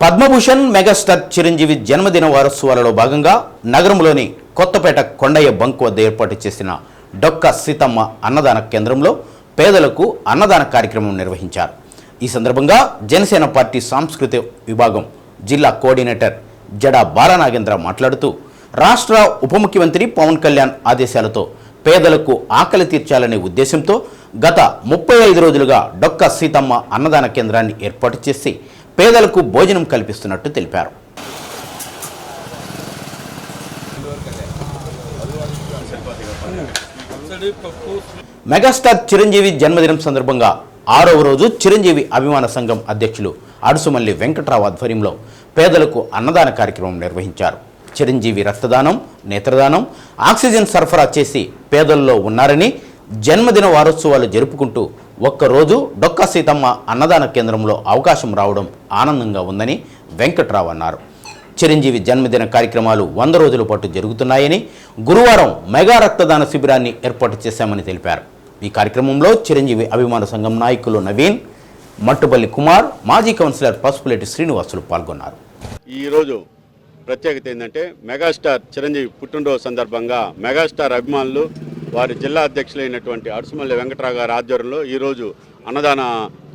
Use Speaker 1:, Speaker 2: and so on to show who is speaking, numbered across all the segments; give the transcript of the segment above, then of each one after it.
Speaker 1: Padma Bhushan megastar Chiranjeevi జన్మదిన వారోత్సవాలలో భాగంగా నగరంలోని కొత్తపేట కొండయ్య బంక్ వద్ద ఏర్పాటు చేసిన డొక్క సీతమ్మ అన్నదాన కేంద్రంలో పేదలకు అన్నదాన కార్యక్రమం నిర్వహించారు. ఈ సందర్భంగా జనసేన పార్టీ సాంస్కృతిక విభాగం జిల్లా కోఆర్డినేటర్ జడా బాలనాగేంద్ర మాట్లాడుతూ రాష్ట్ర ఉప ముఖ్యమంత్రి పవన్ కళ్యాణ్ ఆదేశాలతో పేదలకు ఆకలి తీర్చాలనే ఉద్దేశంతో గత ముప్పై ఐదు రోజులుగా డొక్క సీతమ్మ అన్నదాన కేంద్రాన్ని ఏర్పాటు చేసి పేదలకు భోజనం కల్పిస్తున్నట్టు తెలిపారు. మెగాస్టార్ చిరంజీవి జన్మదినం సందర్భంగా ఆరవ రోజు చిరంజీవి అభిమాన సంఘం అధ్యక్షులు అడుసుమల్లి వెంకట్రావు ఆధ్వర్యంలో పేదలకు అన్నదాన కార్యక్రమం నిర్వహించారు. చిరంజీవి రక్తదానం నేత్రదానం ఆక్సిజన్ సరఫరా చేసి పేదల్లో ఉన్నారని జన్మదిన వారోత్సవాలు జరుపుకుంటూ ఒక్కరోజు డొక్క సీతమ్మ అన్నదాన కేంద్రంలో అవకాశం రావడం ఆనందంగా ఉందని వెంకట్రావు అన్నారు. చిరంజీవి జన్మదిన కార్యక్రమాలు వంద రోజుల పాటు జరుగుతున్నాయని గురువారం మెగా రక్తదాన శిబిరాన్ని ఏర్పాటు చేశామని తెలిపారు. ఈ కార్యక్రమంలో చిరంజీవి అభిమాన సంఘం నాయకులు నవీన్ మట్టుపల్లి కుమార్ మాజీ కౌన్సిలర్ పసుపులేటి శ్రీనివాసులు పాల్గొన్నారు.
Speaker 2: ఈరోజు ప్రత్యేకత ఏంటంటే మెగాస్టార్ చిరంజీవి పుట్టినరోజు సందర్భంగా మెగాస్టార్ అభిమానులు వారి జిల్లా అధ్యక్షులైనటువంటి అడుసుమల్లి వెంకట్రావు గారి ఆధ్వర్యంలో ఈరోజు అన్నదాన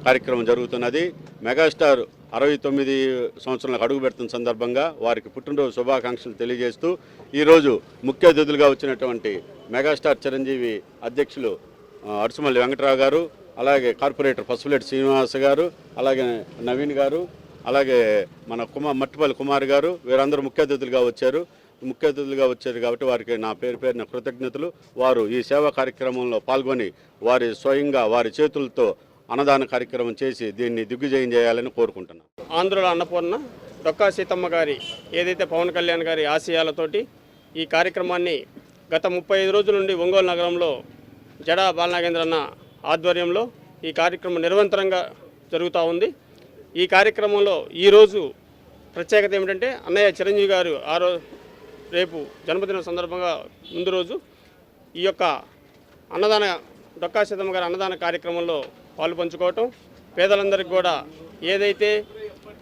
Speaker 2: కార్యక్రమం జరుగుతున్నది. మెగాస్టార్ అరవై తొమ్మిది సంవత్సరాలకు అడుగు పెడుతున్న సందర్భంగా వారికి పుట్టినరోజు శుభాకాంక్షలు తెలియజేస్తూ ఈరోజు ముఖ్య అతిథులుగా వచ్చినటువంటి మెగాస్టార్ చిరంజీవి అధ్యక్షులు ఆ, అడుసుమల్లి వెంకట్రావు గారు అలాగే కార్పొరేటర్ పసుపులేటి శ్రీనివాస గారు అలాగే నవీన్ గారు అలాగే మన కుమార్ మట్టిపల్లి కుమార్ గారు వీరందరూ ముఖ్య అతిథులుగా వచ్చారు. ముఖ్య అతిథులుగా వచ్చారు కాబట్టి వారికి నా పేరు పేరున కృతజ్ఞతలు. వారు ఈ సేవా కార్యక్రమంలో పాల్గొని వారి స్వయంగా వారి చేతులతో అన్నదాన కార్యక్రమం చేసి దీన్ని దిగ్విజయం చేయాలని కోరుకుంటున్నాను
Speaker 3: ఆంధ్రుల అన్నపూర్ణ డొక్కా సీతమ్మ గారి ఏదైతే పవన్ కళ్యాణ్ గారి ఆశయాలతోటి ఈ కార్యక్రమాన్ని గత ముప్పై ఐదు రోజుల నుండి ఒంగోలు నగరంలో జడా బాలనాగేంద్రన్న ఆధ్వర్యంలో ఈ కార్యక్రమం నిరంతరంగా జరుగుతూ ఉంది. ఈ కార్యక్రమంలో ఈరోజు ప్రత్యేకత ఏమిటంటే అన్నయ్య చిరంజీవి గారు ఆ రోజు రేపు జన్మదిన సందర్భంగా ముందు రోజు ఈ యొక్క అన్నదాన డొక్కా సీతమ్మ గారి అన్నదాన కార్యక్రమంలో పాలు పంచుకోవటం పేదలందరికీ కూడా ఏదైతే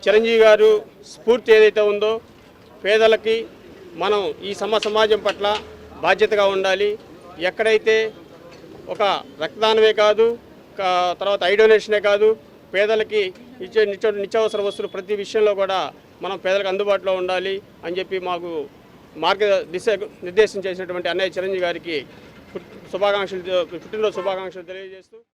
Speaker 3: చిరంజీవి గారు స్ఫూర్తి ఏదైతే ఉందో పేదలకి మనం ఈ సమ సమాజం పట్ల బాధ్యతగా ఉండాలి. ఎక్కడైతే ఒక రక్తదానమే కాదు కా- తర్వాత ఐ డొనేషనే కాదు పేదలకి నిత్య నిత్యావసర వస్తువులు ప్రతి విషయంలో కూడా మనం పేదలకు అందుబాటులో ఉండాలి అని చెప్పి మాకు మార్గ దిశ నిర్దేశం చేసినటువంటి అన్నయ్య చిరంజీవి గారికి శుభాకాంక్షలు పుట్టినరోజు శుభాకాంక్షలు తెలియజేస్తూ